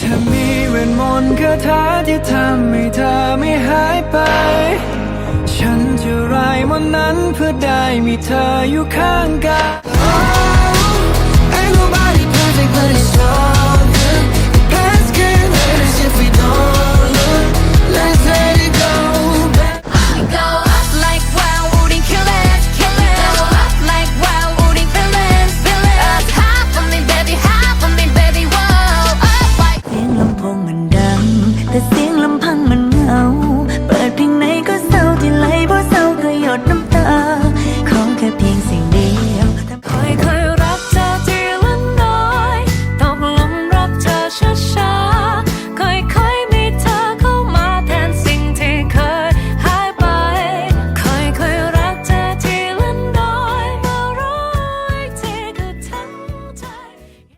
ถ้ามีเวทมนต์คาถาที่ทำให้เธอไม่หายไป ฉันจะรายมนต์นั้นเพื่อได้มีเธออยู่ข้างกาย the